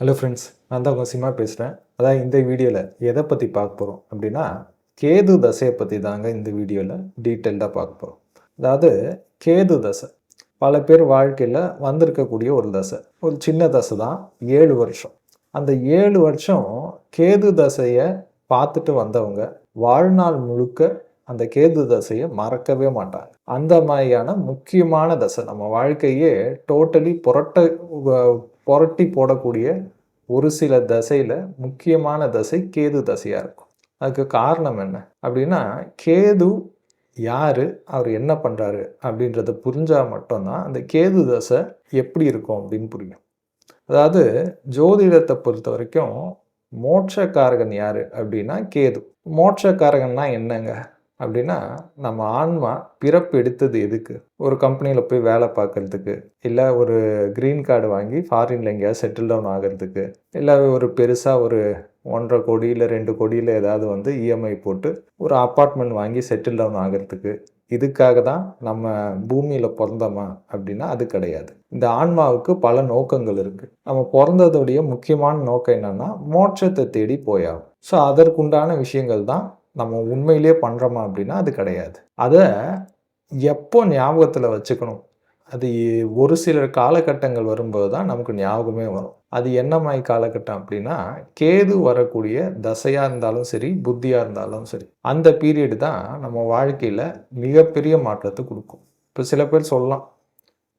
Hello friends நான் தான் உங்கள் பேசுகிறேன் அதான் இந்த வீடியோவில் எதை பற்றி பார்க்க போகிறோம் அப்படின்னா கேது தசையை பற்றி தாங்க இந்த வீடியோவில் டீட்டெயில்டாக பார்க்க போகிறோம் அதாவது கேது தசை பல பேர் வாழ்க்கையில் வந்திருக்கக்கூடிய ஒரு தசை. ஒரு சின்ன தசை தான் ஏழு வருஷம். அந்த ஏழு வருஷம் கேது தசையை பார்த்துட்டு வந்தவங்க வாழ்நாள் முழுக்க அந்த கேது தசையை மறக்கவே மாட்டாங்க. அந்த மாதிரியான முக்கியமான தசை நம்ம வாழ்க்கையே டோட்டலி புரட்ட புரட்டி போடக்கூடிய ஒரு சில தசையில் முக்கியமான தசை கேது தசையாக இருக்கும். அதுக்கு காரணம் என்ன? அப்படின்னா கேது யார்? அவர் என்ன பண்ணுறாரு அப்படின்றத புரிஞ்சால் மட்டும்தான் அந்த கேது தசை எப்படி இருக்கும் அப்படின்னு புரியும். அதாவது ஜோதிடத்தை பொறுத்த வரைக்கும் மோட்சக்காரகன் யார் அப்படின்னா கேது. மோட்சக்காரகன்னா என்னங்க? அப்படின்னா நம்ம ஆன்மா பிறப்பு எடுத்தது எதுக்கு? ஒரு கம்பெனியில் போய் வேலை பார்க்கறதுக்கு இல்லை ஒரு க்ரீன் கார்டு வாங்கி ஃபாரின்ல எங்கேயாவது செட்டில் டவுன் ஆகிறதுக்கு இல்லை ஒரு பெருசாக ஒரு ஒன்றரை கோடி இல்லை ரெண்டு கோடியில் ஏதாவது வந்து இஎம்ஐ போட்டு ஒரு அப்பார்ட்மெண்ட் வாங்கி செட்டில் டவுன் ஆகிறதுக்கு இதுக்காக தான் நம்ம பூமியில் பிறந்தோமா அப்படின்னா அது கிடையாது. இந்த ஆன்மாவுக்கு பல நோக்கங்கள் இருக்குது நம்ம பிறந்ததுடைய முக்கியமான நோக்கம் என்னென்னா மோட்சத்தை தேடி போயாகும் ஸோ அதற்குண்டான விஷயங்கள் தான் நம்ம உண்மையிலேயே பண்ணுறோமா அப்படின்னா அது கிடையாது. அதை எப்போ ஞாபகத்தில் வச்சுக்கணும்? அது ஒரு சில காலகட்டங்கள் வரும்போது தான் நமக்கு ஞாபகமே வரும். அது என்ன மாதிரி காலகட்டம் அப்படின்னா கேது வரக்கூடிய தசையாக இருந்தாலும் சரி புத்தியாக இருந்தாலும் சரி அந்த பீரியடு தான் நம்ம வாழ்க்கையில் மிகப்பெரிய மாற்றத்தை கொடுக்கும். இப்போ சில பேர் சொல்லலாம்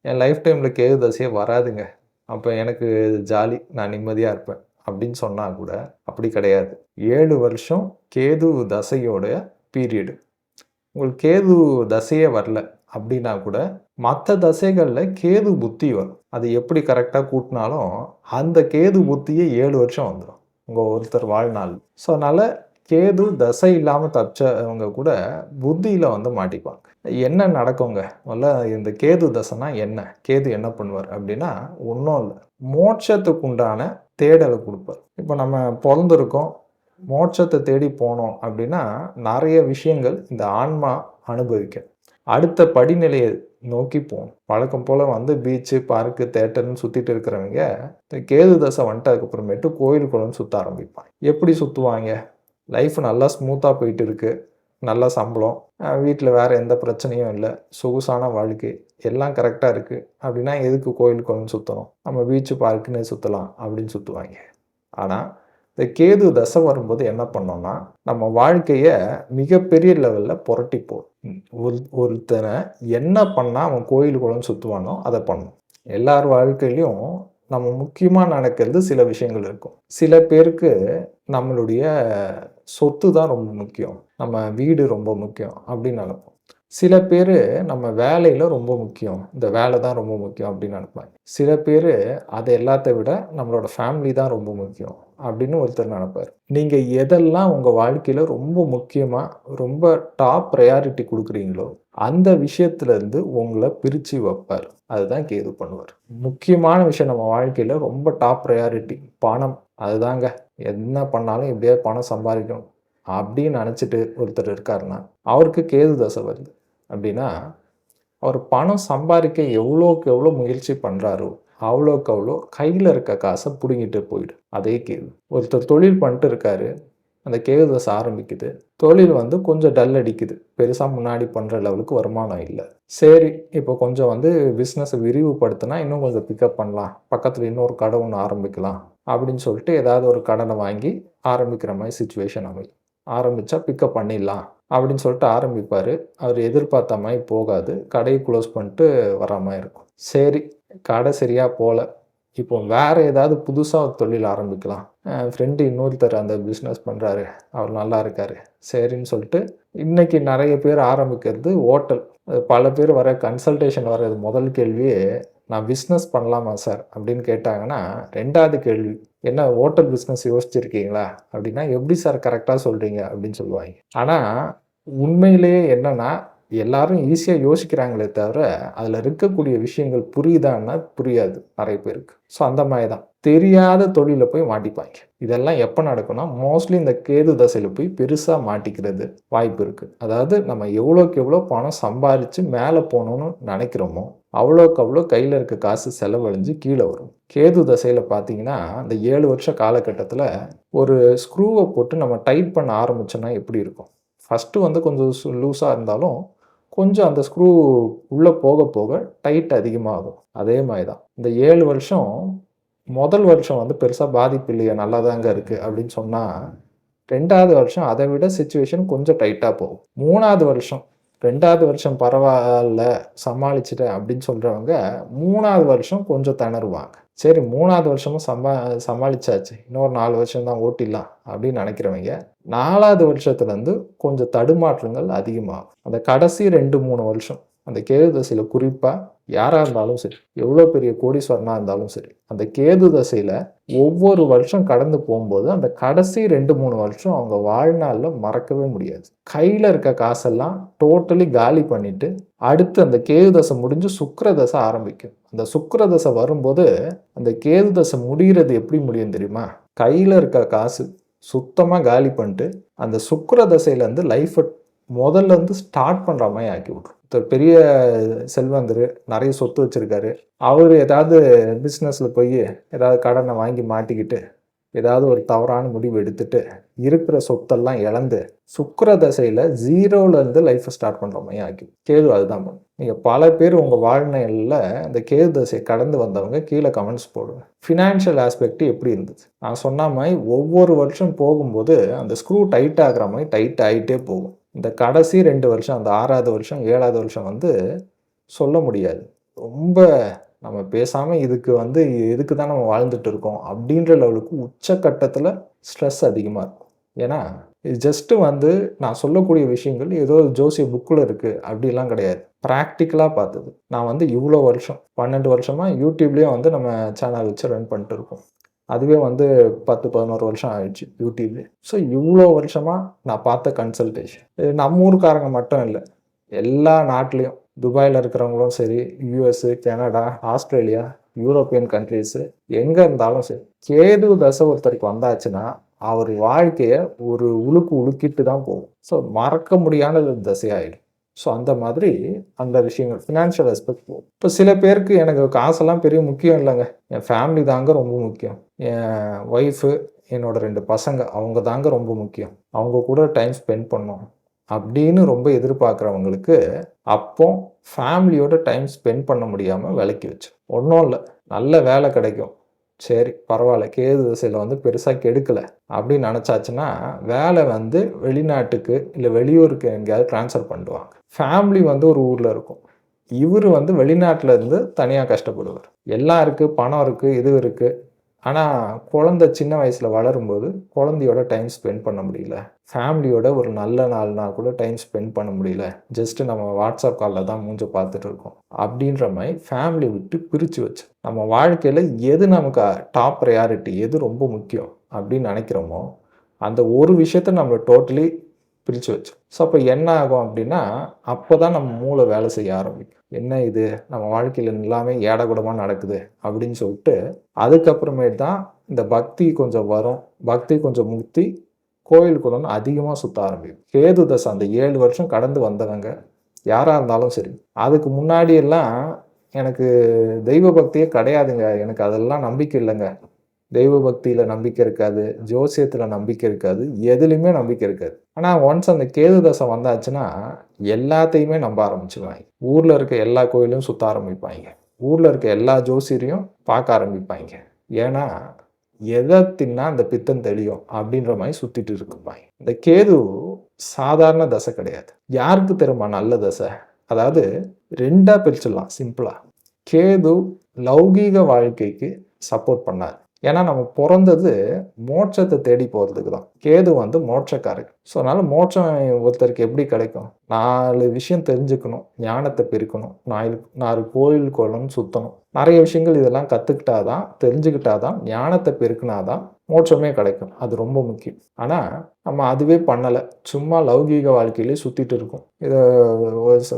என் லைஃப் டைமில் கேது தசையே வராதுங்க. அப்போ எனக்கு ஜாலி நான் நிம்மதியாக இருப்பேன். அப்படின்னு சொன்னால் கூட அப்படி கிடையாது. ஏழு வருஷம் கேது தசையோட பீரியடு உங்களுக்கு கேது தசையே வரல அப்படின்னா கூட மற்ற தசைகளில் கேது புத்தி வரும். அது எப்படி கரெக்டாக கூட்டினாலும் அந்த கேது புத்தியே ஏழு வருஷம் வந்துடும் உங்கள் ஒருத்தர் வாழ்நாள் ஸோ அதனால் கேது தசை இல்லாமல் தப்பிச்சவங்க கூட புத்தியில் வந்து மாட்டிப்பாங்க. என்ன நடக்குங்க? முதல்ல இந்த கேது தசைனா என்ன? கேது என்ன பண்ணுவார் அப்படின்னா ஒன்றும் இல்லை. மோட்சத்துக்கு உண்டான தேடலை கொடுப்பார். இப்போ நம்ம பிறந்திருக்கோம் மோட்சத்தை தேடி போனோம் அப்படின்னா நிறைய விஷயங்கள் இந்த ஆன்மா அனுபவிக்க. அடுத்த படிநிலையை நோக்கி போகணும். வழக்கம் போல் வந்து பீச்சு பார்க்கு தேட்டர்னு சுற்றிட்டு இருக்கிறவங்க இந்த கேது தசை வந்துட்டு அதுக்கப்புறமேட்டு கோயில் குளம் சுற்ற ஆரம்பிப்பாங்க. எப்படி சுற்றுவாங்க லைஃப் நல்லா ஸ்மூத்தாக போயிட்டு இருக்குது நல்ல சம்பளம். வீட்டில் வேறு எந்த பிரச்சனையும் இல்லை. சொகுசான வாழ்க்கை. எல்லாம் கரெக்டாக இருக்குது அப்படின்னா எதுக்கு கோயிலுக்கு குளம் சுற்றணும் நம்ம பீச்சு பார்க்குன்னு சுற்றலாம் அப்படின்னு சுற்றுவாங்க ஆனால் இந்த கேது தசை வரும்போது என்ன பண்ணோம்னா நம்ம வாழ்க்கையை மிகப்பெரிய லெவலில் புரட்டி போடும் ஒரு ஒருத்தனை என்ன பண்ணால் அவன் கோயில் குளம் சுற்றுவானோ அதை பண்ணும். எல்லார் வாழ்க்கையிலையும் நம்ம முக்கியமாக நடக்கிறது சில விஷயங்கள் இருக்கும். சில பேருக்கு நம்மளுடைய சொத்து தான் ரொம்ப முக்கியம். நம்ம வீடு ரொம்ப முக்கியம் அப்படின்னு நினைப்போம். சில பேர் நம்ம வேலையில் ரொம்ப முக்கியம். இந்த வேலை தான் ரொம்ப முக்கியம் அப்படின்னு நினைப்பாங்க. சில பேர் அதை எல்லாத்த விட நம்மளோட ஃபேமிலி தான் ரொம்ப முக்கியம் அப்படின்னு ஒருத்தர் நினைப்பார். நீங்கள் எதெல்லாம் உங்கள் வாழ்க்கையில் ரொம்ப முக்கியமாக ரொம்ப டாப் ப்ரையாரிட்டி கொடுக்குறீங்களோ அந்த விஷயத்துலேருந்து உங்களை பிரித்து வைப்பார். அதுதான் கேது பண்ணுவார். முக்கியமான விஷயம் நம்ம வாழ்க்கையில் ரொம்ப டாப் ப்ரையாரிட்டி பணம். அதுதாங்க. என்ன பண்ணாலும் எப்படியாவது பணம் சம்பாதிக்கணும். அப்படின்னு நினச்சிட்டு ஒருத்தர் இருக்காருன்னா அவருக்கு கேது தசை வருது. அப்படின்னா அவர் பணம் சம்பாதிக்க எவ்வளோக்கு எவ்வளோ முயற்சி பண்ணுறாரோ அவ்வளோக்கு அவ்வளோ கையில் இருக்க காசை பிடுங்கிட்டு போயிடும். அதே கேது. ஒருத்தர் தொழில் பண்ணிட்டு இருக்காரு. அந்த கேது தசை ஆரம்பிக்குது. தொழில் வந்து கொஞ்சம் டல் அடிக்குது. பெருசாக முன்னாடி பண்ணுற லெவலுக்கு வருமானம் இல்லை. சரி இப்போ கொஞ்சம் வந்து பிஸ்னஸை விரிவுபடுத்தினா இன்னும் கொஞ்சம் பிக்கப் பண்ணலாம். பக்கத்தில் இன்னொரு கடை ஒன்று ஆரம்பிக்கலாம். அப்படின்னு சொல்லிட்டு ஏதாவது ஒரு கடனை வாங்கி ஆரம்பிக்கிற மாதிரி சுச்சுவேஷன் அமையும். ஆரம்பித்தா பிக்கப் பண்ணிடலாம் அப்படின்னு சொல்லிட்டு ஆரம்பிப்பார். அவர் எதிர்பார்த்த மாதிரி போகாது. கடையை க்ளோஸ் பண்ணிட்டு வர மாதிரி இருக்கும். சரி கடை சரியாக போகல இப்போ வேறு ஏதாவது புதுசாக தொழில் ஆரம்பிக்கலாம். ஃப்ரெண்டு இன்னொருத்தர் அந்த பிஸ்னஸ் பண்ணுறாரு அவர் நல்லா இருக்காரு. சரின்னு சொல்லிட்டு இன்றைக்கி நிறைய பேர் ஆரம்பிக்கிறது ஹோட்டல் பல பேர் வர கன்சல்டேஷன் வர்றது முதல் கேள்வியே நான் பிஸ்னஸ் பண்ணலாமா சார் அப்படின்னு கேட்டாங்கன்னா ரெண்டாவது கேள்வி. என்ன ஹோட்டல் பிஸ்னஸ் யோசிச்சிருக்கீங்களா? அப்படின்னா எப்படி சார் கரெக்டாக சொல்கிறீங்க அப்படின்னு சொல்லுவாங்க. ஆனால் உண்மையிலேயே என்னென்னா எல்லாரும் ஈஸியாக யோசிக்கிறாங்களே தவிர அதில் இருக்கக்கூடிய விஷயங்கள் புரியுதான்னா புரியாது நிறைய பேருக்கு. ஸோ அந்த மாதிரி தான். தெரியாத தொழிலில் போய் மாட்டிப்பாங்க. இதெல்லாம் எப்போ நடக்கும்னா மோஸ்ட்லி இந்த கேது தசையில் போய் பெருசாக மாட்டிக்கிறது வாய்ப்பு இருக்குது அதாவது நம்ம எவ்வளோக்கு எவ்வளோ பணம் சம்பாரித்து மேலே போகணும்னு நினைக்கிறோமோ அவ்வளோக்கு அவ்வளோ கையில் இருக்க காசு செலவழிஞ்சு கீழே வரும். கேது தசையில் பார்த்தீங்கன்னா அந்த ஏழு வருஷ காலகட்டத்தில் ஒரு ஸ்க்ரூவை போட்டு நம்ம டைட் பண்ண ஆரம்பிச்சோன்னா எப்படி இருக்கும்? ஃபஸ்ட்டு வந்து கொஞ்சம் லூஸாக இருந்தாலும் கொஞ்சம் அந்த ஸ்க்ரூ உள்ளே போக போக டைட் அதிகமாகும். அதே மாதிரி தான் இந்த ஏழு வருஷம் முதல் வருஷம் வந்து பெருசாக பாதிப்பு இல்லையா நல்லா தாங்க இருக்குது அப்படின்னு சொன்னால் ரெண்டாவது வருஷம் அதை விட சுச்சுவேஷன் கொஞ்சம் டைட்டாக போகும். மூணாவது வருஷம் ரெண்டாவது வருஷம் பரவாயில்ல சமாளிச்சிட்டேன் அப்படின்னு சொல்கிறவங்க மூணாவது வருஷம் கொஞ்சம் திணறுவாங்க. சரி மூணாவது வருஷமும் சமா சமாளிச்சாச்சு. இன்னொரு நாலு வருஷம் தான் ஓட்டிடலாம் அப்படின்னு நினைக்கிறவங்க நாலாவது வருஷத்துலேருந்து கொஞ்சம் தடுமாற்றங்கள் அதிகமாகும். அந்த கடைசி ரெண்டு மூணு வருஷம் அந்த கேது தசையில் குறிப்பாக யாராக இருந்தாலும் சரி எவ்வளோ பெரிய கோடீஸ்வரனாக இருந்தாலும் சரி அந்த கேது தசையில் ஒவ்வொரு வருஷம் கடந்து போகும்போது அந்த கடைசி ரெண்டு மூணு வருஷம் அவங்க வாழ்நாளில் மறக்கவே முடியாது. கையில் இருக்க காசெல்லாம் டோட்டலி காலி பண்ணிட்டு அடுத்து அந்த கேது தசை முடிஞ்சு சுக்கர தசை ஆரம்பிக்கும். அந்த சுக்கர தசை வரும்போது அந்த கேது தசை முடிகிறது எப்படி முடியும் தெரியுமா? கையில் இருக்க காசு சுத்தமாக காலி பண்ணிட்டு அந்த சுக்கர தசையிலேருந்து லைஃப்பை முதல்ல இருந்து ஸ்டார்ட் பண்ணுற மாதிரி ஆக்கி விட்ரும் ஒருத்தர் பெரிய செல்வந்தர் நிறைய சொத்து வச்சுருக்காரு. அவர் ஏதாவது பிஸ்னஸில் போய் ஏதாவது கடனை வாங்கி மாட்டிக்கிட்டு ஏதாவது ஒரு தவறான முடிவு எடுத்துட்டு இருக்கிற சொத்தெல்லாம் இழந்து சுக்கர தசையில் ஜீரோலேருந்து லைஃப்பை ஸ்டார்ட் பண்ணுற மாதிரி ஆக்கி கேது அதுதான் பண்ணும் நீங்கள் பல பேர் உங்கள் வாழ்நிலையில் அந்த கேது தசையை கடந்து வந்தவங்க கீழே கமெண்ட்ஸ் போடுவேன் ஃபினான்ஷியல் ஆஸ்பெக்ட் எப்படி இருந்துச்சு? நான் சொன்ன மாதிரி ஒவ்வொரு வருஷம் போகும்போது அந்த ஸ்க்ரூ டைட் ஆகிற மாதிரி டைட் ஆகிட்டே போகும். இந்த கடைசி ரெண்டு வருஷம் அந்த ஆறாவது வருஷம் ஏழாவது வருஷம் வந்து சொல்ல முடியாது. ரொம்ப நம்ம பேசாமல் இதுக்கு வந்து இதுக்கு தான் நம்ம வாழ்ந்துட்டு இருக்கோம் அப்படின்ற லெவலுக்கு உச்சக்கட்டத்தில் ஸ்ட்ரெஸ் அதிகமாக இருக்கும். ஏன்னா இது ஜஸ்ட்டு வந்து நான் சொல்லக்கூடிய விஷயங்கள் ஏதோ ஜோசிய புக்கில் இருக்குது அப்படிலாம் கிடையாது. ப்ராக்டிக்கலாக பார்த்தது. நான் வந்து இவ்வளோ வருஷம் பன்னெண்டு வருஷமாக யூடியூப்லேயும் வந்து நம்ம சேனல் வச்சு ரன் பண்ணிட்டு இருக்கோம். அதுவே வந்து பத்து பதினோரு வருஷம் ஆயிடுச்சு யூடியூப்ல. ஸோ இவ்வளோ வருஷமாக நான் பார்த்த கன்சல்டேஷன் நம்ம ஊருக்காரங்க மட்டும் இல்லை எல்லா நாட்டிலையும் துபாயில் இருக்கிறவங்களும் சரி US Canada Australia European countries எங்கே இருந்தாலும் சரி கேது தசை ஒருத்தருக்கு வந்தாச்சுன்னா அவர் வாழ்க்கையை ஒரு உழுக்கு உழுக்கிட்டு தான் போகும். ஸோ மறக்க முடியாத தசையாயிடும். ஸோ அந்த மாதிரி அந்த விஷயங்கள் ஃபினான்ஷியல் ரெஸ்பெக்ட் போகும். இப்போ சில பேருக்கு எனக்கு காசெல்லாம் பெரிய முக்கியம் இல்லைங்க. என் ஃபேமிலி தாங்க ரொம்ப முக்கியம். என் ஒய்ஃபு என்னோடய ரெண்டு பசங்க அவங்க தாங்க ரொம்ப முக்கியம். அவங்க கூட டைம் ஸ்பெண்ட் பண்ணோம் அப்படின்னு ரொம்ப எதிர்பார்க்குறவங்களுக்கு அப்போ ஃபேமிலியோட டைம் ஸ்பெண்ட் பண்ண முடியாமல் விலக்கி வச்சு. ஒன்றும் இல்லை நல்ல வேலை கிடைக்கும். சரி பரவாயில்ல கேது திசையில் வந்து பெருசாக கெடுக்கலை அப்படின்னு நினச்சாச்சுன்னா வேலை வந்து வெளிநாட்டுக்கு இல்லை வெளியூருக்கு எங்கேயாவது ட்ரான்ஸ்ஃபர் பண்ணிடுவாங்க ஃபேமிலி வந்து ஒரு ஊரில் இருக்கும். இவர் வந்து வெளிநாட்டில் இருந்து தனியாக கஷ்டப்படுவார். எல்லாம் இருக்குது பணம் இருக்குது இது இருக்குது ஆனால் குழந்தை சின்ன வயசில் வளரும்போது குழந்தையோட டைம் ஸ்பெண்ட் பண்ண முடியல. ஃபேமிலியோட ஒரு நல்ல நாள்னா கூட டைம் ஸ்பெண்ட் பண்ண முடியல. ஜஸ்ட்டு நம்ம வாட்ஸ்அப் காலில் தான் மூஞ்ச பார்த்துட்டு இருக்கோம். அப்படின்ற மாதிரி ஃபேமிலி விட்டு பிரித்து வச்சு நம்ம வாழ்க்கையில் எது நமக்கு டாப் ப்ரையாரிட்டி எது ரொம்ப முக்கியம் அப்படின்னு நினைக்கிறோமோ அந்த ஒரு விஷயத்த நம்ம டோட்டலி பிரித்து வச்சு ஸோ அப்போ என்ன ஆகும் அப்படின்னா அப்போ தான் நம்ம மூளை வேலை செய்ய ஆரம்பிக்கும். என்ன இது? நம்ம வாழ்க்கையில் எல்லாமே ஏடகுடமாக நடக்குது அப்படின்னு சொல்லிட்டு அதுக்கப்புறமேட்டு தான் இந்த பக்தி கொஞ்சம் வரும். பக்தி கொஞ்சம் முக்தி குளம்னு அதிகமாக சுற்ற ஆரம்பிக்கும். கேது தசை அந்த ஏழு வருஷம் கடந்து வந்தவங்க யாராக இருந்தாலும் சரி அதுக்கு முன்னாடியெல்லாம் எனக்கு தெய்வ பக்தியே கிடையாதுங்க. எனக்கு அதெல்லாம் நம்பிக்கை இல்லைங்க. தெய்வ பக்தியில் நம்பிக்கை இருக்காது ஜோசியத்தில் நம்பிக்கை இருக்காது எதுலேயுமே நம்பிக்கை இருக்காது. ஆனால் ஒன்ஸ் அந்த கேது தசை வந்தாச்சுன்னா எல்லாத்தையுமே நம்ப ஆரம்பிச்சிருவாங்க. ஊரில் இருக்க எல்லா கோயிலும் சுற்ற ஆரம்பிப்பாங்க. ஊரில் இருக்க எல்லா ஜோசியரையும் பார்க்க ஆரம்பிப்பாங்க. ஏன்னா எதை தின்னா அந்த பித்தம் தெளியும் அப்படின்ற மாதிரி சுற்றிட்டு இருக்குப்பாங்க இந்த கேது சாதாரண தசை கிடையாது. யாருக்கு தெரியுமா நல்ல தசை? அதாவது ரெண்டாக பிரிச்சிடலாம் சிம்பிளாக கேது லௌகீக வாழ்க்கைக்கு சப்போர்ட் பண்ணார். ஏன்னா நம்ம பிறந்தது மோட்சத்தை தேடி போகிறதுக்கு தான். கேது வந்து மோட்சக்காரர் ஸோ அதனால் மோட்சம் ஒருத்தருக்கு எப்படி கிடைக்கும்? நாலு விஷயம் தெரிஞ்சுக்கணும். ஞானத்தை பெருக்கணும். நாலு நாலு கோயில் கோலம் சுற்றணும் நிறைய விஷயங்கள் இதெல்லாம் கற்றுக்கிட்டா தான் தெரிஞ்சுக்கிட்டா தான் ஞானத்தை பெருக்கினா தான் மோட்சமே கிடைக்கும். அது ரொம்ப முக்கியம். ஆனால் நம்ம அதுவே பண்ணலை. சும்மா லௌகீக வாழ்க்கையிலே சுற்றிட்டு இருக்கோம். இதை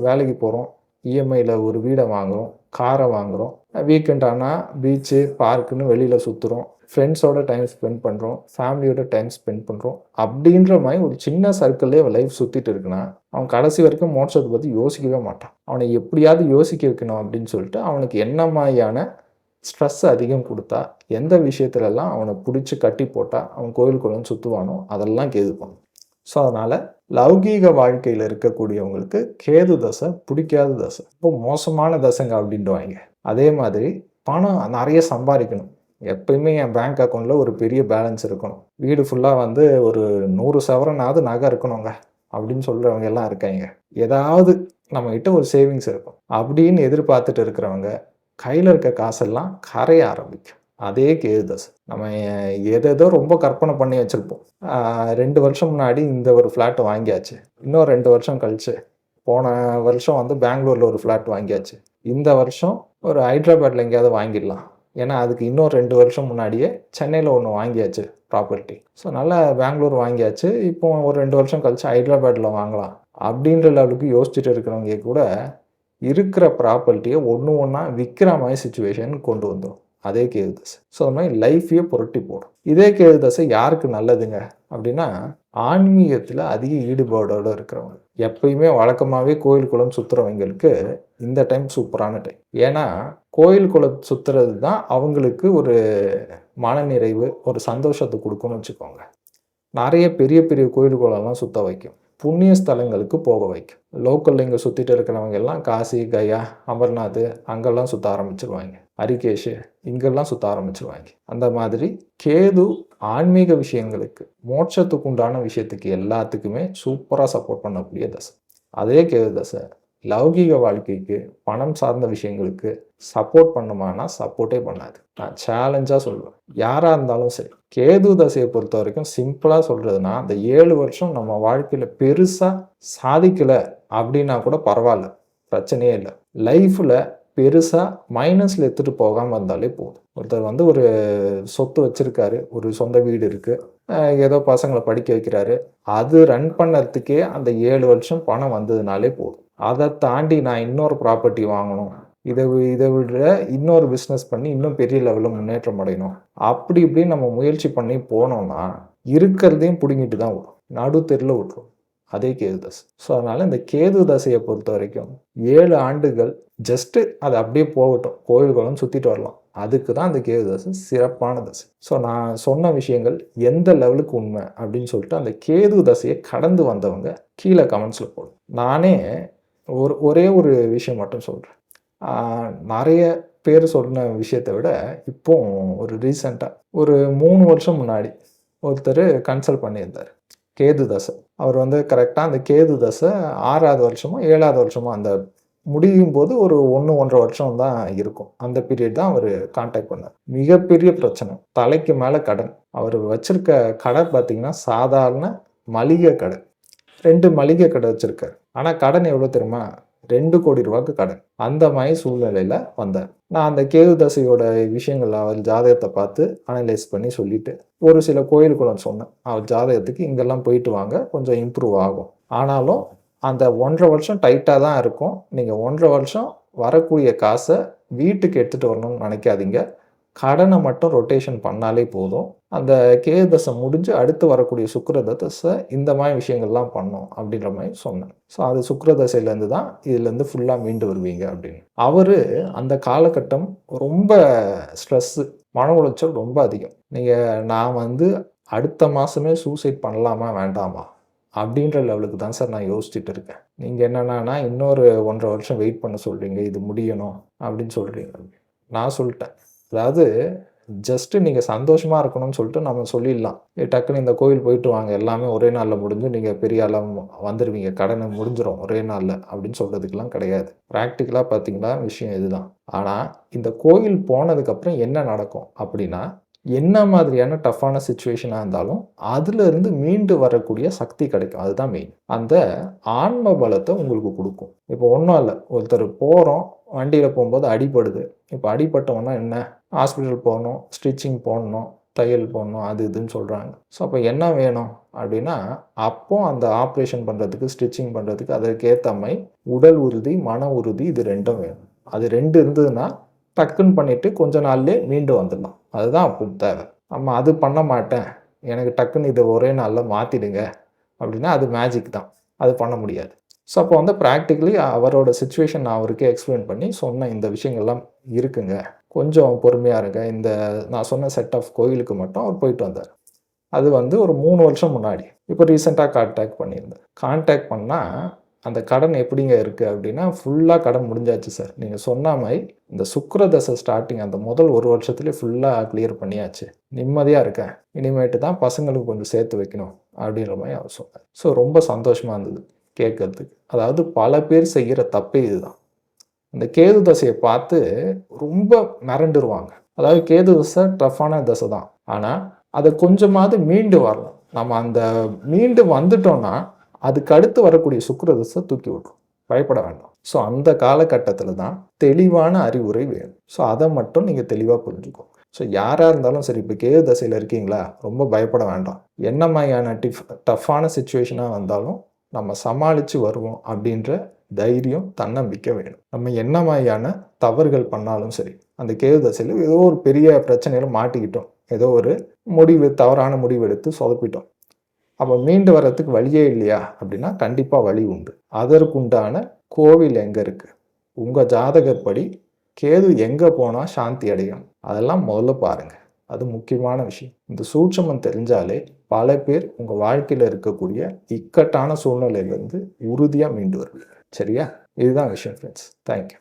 வேலைக்கு போகிறோம் இஎம்ஐயில் ஒரு வீடை வாங்குகிறோம் காரை வாங்குகிறோம் வீக்கெண்ட் ஆனால் பீச்சு பார்க்குன்னு வெளியில் சுற்றுறோம் ஃப்ரெண்ட்ஸோட டைம் ஸ்பெண்ட் பண்ணுறோம் ஃபேமிலியோட டைம் ஸ்பெண்ட் பண்ணுறோம் அப்படின்ற மாதிரி ஒரு சின்ன சர்க்கிள்லேயே லைஃப் சுற்றிட்டு இருக்குன்னா அவன் கடைசி வரைக்கும் மோட்சத்தை பற்றி யோசிக்கவே மாட்டான். அவனை எப்படியாவது யோசிக்க வைக்கணும் அப்படின்னு சொல்லிட்டு அவனுக்கு என்ன மாதிரியான ஸ்ட்ரெஸ் அதிகம் கொடுத்தா எந்த விஷயத்துலலாம் அவனை பிடிச்சி கட்டி போட்டால் அவன் கோயில் குளம் சுற்றுவானோ அதெல்லாம் கேதுப்பான் ஸோ அதனால் லௌகீக வாழ்க்கையில் இருக்கக்கூடியவங்களுக்கு கேது தசை பிடிக்காத தசை. இப்போ மோசமான தசைங்க அப்படின்ட்டுவாங்க அதே மாதிரி பணம் நிறைய சம்பாதிக்கணும். எப்பயுமே என் பேங்க் அக்கௌண்ட்டில் ஒரு பெரிய பேலன்ஸ் இருக்கணும். வீடு ஃபுல்லாக வந்து ஒரு நூறு சவரனாவது நகை இருக்கணுங்க அப்படின்னு சொல்கிறவங்க எல்லாம் இருக்காங்க. ஏதாவது நம்மக்கிட்ட ஒரு சேவிங்ஸ் இருக்கும். அப்படின்னு எதிர்பார்த்துட்டு இருக்கிறவங்க கையில் இருக்க காசெல்லாம் கரைய ஆரம்பிக்கும். அதே கேது தசை நம்ம எதேதோ ரொம்ப கற்பனை பண்ணி வச்சுருப்போம். ரெண்டு வருஷம் முன்னாடி இந்த ஒரு ஃப்ளாட் வாங்கியாச்சு. இன்னும் ரெண்டு வருஷம் கழிச்சு போன வருஷம் வந்து பெங்களூரில் ஒரு ஃப்ளாட் வாங்கியாச்சு. இந்த வருஷம் ஒரு ஹைதராபாத்தில் எங்கேயாவது வாங்கிடலாம். ஏன்னா அதுக்கு இன்னும் ரெண்டு வருஷம் முன்னாடியே சென்னையில் ஒன்று வாங்கியாச்சு ப்ராப்பர்ட்டி ஸோ நல்லா பெங்களூர் வாங்கியாச்சு. இப்போ ஒரு ரெண்டு வருஷம் கழிச்சு ஹைதராபாத்தில் வாங்கலாம். அப்படின்ற லெவலுக்கு யோசிச்சுட்டு இருக்கிறவங்க கூட இருக்கிற ப்ராப்பர்ட்டியை ஒன்று ஒன்றா விற்கிற மாதிரி சுச்சுவேஷன் கொண்டு வந்தோம். அதே கேது தசை. ஸோ அது மாதிரி லைஃப்பையே புரட்டி போடும். இதே கேது தசை யாருக்கு நல்லதுங்க? அப்படின்னா ஆன்மீகத்தில் அதிக ஈடுபாடோடு இருக்கிறவங்க. எப்பயுமே வழக்கமாகவே கோயில் குளம் சுற்றுறவங்களுக்கு இந்த டைம் சூப்பரான டைம் ஏன்னா கோயில் குளம் சுற்றுறது தான் அவங்களுக்கு ஒரு மனநிறைவு ஒரு சந்தோஷத்தை கொடுக்கும்னு வச்சுக்கோங்க. நிறைய பெரிய பெரிய கோயில் குளம்லாம் சுற்ற வைக்கும். புண்ணிய ஸ்தலங்களுக்கு போக வைக்கும். லோக்கலில் இங்கே சுற்றிட்டு இருக்கிறவங்க எல்லாம் காசி கயா அமர்நாத் அங்கெல்லாம் சுற்ற ஆரம்பிச்சிருவாங்க. அரிகேஷு இங்கெல்லாம் சுற்ற ஆரம்பிச்சிருவாங்க. அந்த மாதிரி கேது ஆன்மீக விஷயங்களுக்கு மோட்சத்துக்கு உண்டான விஷயத்துக்கு எல்லாத்துக்குமே சூப்பராக சப்போர்ட் பண்ணக்கூடிய தசை. அதே கேது தசை லௌகீக வாழ்க்கைக்கு பணம் சார்ந்த விஷயங்களுக்கு சப்போர்ட் பண்ணுமானா சப்போர்ட்டே பண்ணாது. நான் சேலஞ்சாக சொல்லுவேன். யாராக இருந்தாலும் சரி கேது தசையை பொறுத்த வரைக்கும் சிம்பிளாக சொல்கிறதுனா அந்த ஏழு வருஷம் நம்ம வாழ்க்கையில் பெருசாக சாதிக்கலை அப்படின்னா கூட பரவாயில்ல. பிரச்சனையே இல்லை. லைஃப்பில் பெருசாக மைனஸில் எடுத்துகிட்டு போகாமல் வந்தாலே போதும். ஒருத்தர் வந்து ஒரு சொத்து வச்சுருக்காரு ஒரு சொந்த வீடு இருக்குது ஏதோ பசங்களை படிக்க வைக்கிறாரு. அது ரன் பண்ணுறதுக்கே அந்த ஏழு வருஷம் பணம் வந்ததுனாலே போதும். அதை தாண்டி நான் இன்னொரு ப்ராப்பர்ட்டி வாங்கணும். இதை இதை விட இன்னொரு பிஸ்னஸ் பண்ணி இன்னும் பெரிய லெவலில் முன்னேற்றம் அடையணும். அப்படி இப்படி நம்ம முயற்சி பண்ணி போனோம்னா இருக்கிறதையும் பிடுங்கிட்டு தான் விடும் நடுத்தெருவில் விட்டுரும் அதே கேது தசை. ஸோ அதனால் இந்த கேது தசையை பொறுத்த வரைக்கும் ஏழு ஆண்டுகள் ஜஸ்ட்டு அது அப்படியே போகட்டும். கோயில் குளம் சுற்றிட்டு வரலாம். அதுக்கு தான் அந்த கேது தசை சிறப்பான தசை. ஸோ நான் சொன்ன விஷயங்கள் எந்த லெவலுக்கு உண்மை அப்படின்னு சொல்லிட்டு அந்த கேது தசையை கடந்து வந்தவங்க கீழே கமெண்ட்ஸில் போடும் நானே ஒரு ஒரே ஒரு விஷயம் மட்டும் சொல்கிறேன் நிறைய பேர் சொன்ன விஷயத்தை விட இப்போ ஒரு ரீசண்டாக ஒரு மூணு வருஷம் முன்னாடி ஒருத்தர் கன்சல்ட் பண்ணியிருந்தார். கேது தசை அவர் வந்து கரெக்டாக அந்த கேது தசை ஆறாவது வருஷமோ ஏழாவது வருஷமோ அந்த முடியும் போது ஒரு ஒன்று ஒன்றரை வருஷம் தான் இருக்கும். அந்த பீரியட் தான் அவர் காண்டாக்ட் பண்ணார். மிகப்பெரிய பிரச்சனை. தலைக்கு மேலே கடன். அவர் வச்சிருக்க கடை பார்த்தீங்கன்னா சாதாரண மளிகை கடை ரெண்டு மளிகை கடை வச்சுருக்காரு. ஆனால் கடன் எவ்வளோ தெரியுமா? ரெண்டு கோடி ரூபாய்க்கு கடன். அந்த மாதிரி சூழ்நிலையில் வந்தார். நான் அந்த கேது தசையோட விஷயங்கள் அவர் ஜாதகத்தை பார்த்து அனலைஸ் பண்ணி சொல்லிட்டு ஒரு சில கோயிலுக்குள்ள சொன்னேன். அவர் ஜாதகத்துக்கு இங்கெல்லாம் போயிட்டு வாங்க கொஞ்சம் இம்ப்ரூவ் ஆகும். ஆனாலும் அந்த ஒன்றரை வருஷம் டைட்டாக தான் இருக்கும். நீங்கள் ஒன்றரை வருஷம் வரக்கூடிய காசை வீட்டுக்கு எடுத்துகிட்டு வரணும்னு நினைக்காதீங்க. கடனை மட்டும் ரொட்டேஷன் பண்ணாலே போதும். அந்த கேதசை முடிஞ்சு அடுத்து வரக்கூடிய சுக்கரதசை இந்த மாதிரி விஷயங்கள்லாம் பண்ணும் அப்படின்ற மாதிரி சொன்னேன். ஸோ அது சுக்கரதசையிலேருந்து தான் இதுலேருந்து ஃபுல்லாக மீண்டு வருவீங்க அப்படின்னு. அவர் அந்த காலகட்டம் ரொம்ப ஸ்ட்ரெஸ்ஸு மன உளைச்சல் ரொம்ப அதிகம். நீங்கள் நான் வந்து அடுத்த மாதமே சூசைட் பண்ணலாமா வேண்டாமா? அப்படின்ற லெவலுக்கு தான் சார் நான் யோசிச்சுட்டு இருக்கேன். நீங்கள் என்னென்னா இன்னொரு ஒன்றரை வருஷம் வெயிட் பண்ண சொல்கிறீங்க இது முடியணும் அப்படின்னு சொல்கிறீங்க நான் சொல்லிட்டேன். அதாவது ஜஸ்ட்டு நீங்கள் சந்தோஷமாக இருக்கணும்னு சொல்லிட்டு நம்ம சொல்லிடலாம். டக்குன்னு இந்த கோவில் போயிட்டு வாங்க எல்லாமே ஒரே நாளில் முடிஞ்சு நீங்கள் பெரிய ஆளாக வந்துடுவீங்க கடனை முடிஞ்சிடும் ஒரே நாளில் அப்படின்னு சொல்கிறதுக்கெலாம் கிடையாது. ப்ராக்டிக்கலாக பார்த்தீங்கன்னா விஷயம் இதுதான். ஆனால் இந்த கோயில் போனதுக்கப்புறம் என்ன நடக்கும் அப்படின்னா என்ன மாதிரியான டஃப்பான சுச்சுவேஷனாக இருந்தாலும் அதுலேருந்து மீண்டு வரக்கூடிய சக்தி கிடைக்கும். அதுதான் மெயின் அந்த ஆன்ம பலத்தை உங்களுக்கு கொடுக்கும். இப்போ ஒன்றும் இல்லை. ஒருத்தர் போகிறோம் வண்டியில் போகும்போது அடிப்படுது இப்போ அடிப்பட்டவொன்னா என்ன? ஹாஸ்பிட்டல் போகணும் ஸ்டிச்சிங் போடணும் தையல் போடணும் அது இதுன்னு சொல்கிறாங்க ஸோ அப்போ என்ன வேணும்? அப்படின்னா அப்போ அந்த ஆப்ரேஷன் பண்ணுறதுக்கு ஸ்டிச்சிங் பண்ணுறதுக்கு அதற்கேற்ற மாதிரி உடல் உறுதி மன உறுதி இது ரெண்டும் வேணும். அது ரெண்டு இருந்ததுன்னா டக்குன்னு பண்ணிவிட்டு கொஞ்ச நாள்லேயே மீண்டும் வந்துடலாம் அதுதான் அப்போ தேவை. நம்ம அது பண்ண மாட்டேன். எனக்கு டக்குன்னு இதை ஒரே நாளில் மாற்றிடுங்க அப்படின்னா அது மேஜிக் தான். அது பண்ண முடியாது. ஸோ அப்போ வந்து ப்ராக்டிக்கலி அவரோட சுச்சுவேஷன் நான் அவருக்கே எக்ஸ்பிளைன் பண்ணி சொன்ன இந்த விஷயங்கள்லாம் இருக்குங்க. கொஞ்சம் பொறுமையாக இருங்க. இந்த நான் சொன்ன செட் ஆஃப் கோயிலுக்கு மட்டும் அவர் போயிட்டு வந்தார். அது வந்து ஒரு மூணு வருஷம் முன்னாடி. இப்போ ரீசெண்டாக கான்டாக்ட் பண்ணியிருந்தேன். கான்டாக்ட் பண்ணால் அந்த கடன் எப்படிங்க இருக்குது அப்படின்னா ஃபுல்லாக கடன் முடிஞ்சாச்சு சார் நீங்கள் சொன்ன மாதிரி இந்த சுக்கர தசை ஸ்டார்டிங் அந்த முதல் ஒரு வருஷத்துலேயே ஃபுல்லாக கிளியர் பண்ணியாச்சு. நிம்மதியாக இருக்கேன். இனிமேட்டு தான் பசங்களுக்கு கொஞ்சம் சேர்த்து வைக்கணும் அப்படின்ற மாதிரி அவர் சொன்னார். ஸோ ரொம்ப சந்தோஷமாக இருந்தது கேட்கறதுக்கு. அதாவது பல பேர் செய்கிற தப்பே இதுதான். இந்த கேது தசையை பார்த்து ரொம்ப மிரண்டுருவாங்க. அதாவது கேது தசை டஃப்பான தசை தான் ஆனால் அதை கொஞ்சமாவது மீண்டு வரணும். நம்ம அந்த மீண்டு வந்துட்டோம்னா அதுக்கு அடுத்து வரக்கூடிய சுக்கரதசை தூக்கி விட்ரும் பயப்பட வேண்டாம். ஸோ அந்த காலகட்டத்தில் தான் தெளிவான அறிவுரை வேணும். ஸோ அதை மட்டும் நீங்கள் தெளிவாக புரிஞ்சுக்கோங்க ஸோ யாராக இருந்தாலும் சரி இப்போ கேது தசையில் இருக்கீங்களா? ரொம்ப பயப்பட வேண்டாம். என்ன மாதிரியான டிஃப் டஃப்பான சுச்சுவேஷனாக வந்தாலும் நம்ம சமாளித்து வருவோம் அப்படின்ற தைரியம் தன்னம்பிக்கை வேணும். நம்ம என்ன மாதிரியான தவறுகள் பண்ணாலும் சரி அந்த கேது தசையில் ஏதோ ஒரு பெரிய பிரச்சனையில் மாட்டிக்கிட்டோம். ஏதோ ஒரு முடிவு தவறான முடிவு எடுத்து சொதப்பிட்டோம். அப்போ மீண்டு வர்றதுக்கு வழியே இல்லையா? அப்படின்னா கண்டிப்பாக வழி உண்டு. அதற்குண்டான கோவில் எங்கே இருக்குது உங்கள் ஜாதகப்படி கேது எங்கே போனால் சாந்தி அடையும்? அதெல்லாம் முதல்ல பாருங்கள் அது முக்கியமான விஷயம். இந்த சூட்சமம் தெரிஞ்சாலே பல பேர் உங்கள் வாழ்க்கையில் இருக்கக்கூடிய இக்கட்டான சூழ்நிலையிலேருந்து உறுதியாக மீண்டு வருவீங்க சரியா? இதுதான் விஷயம் ஃப்ரெண்ட்ஸ் தேங்க்யூ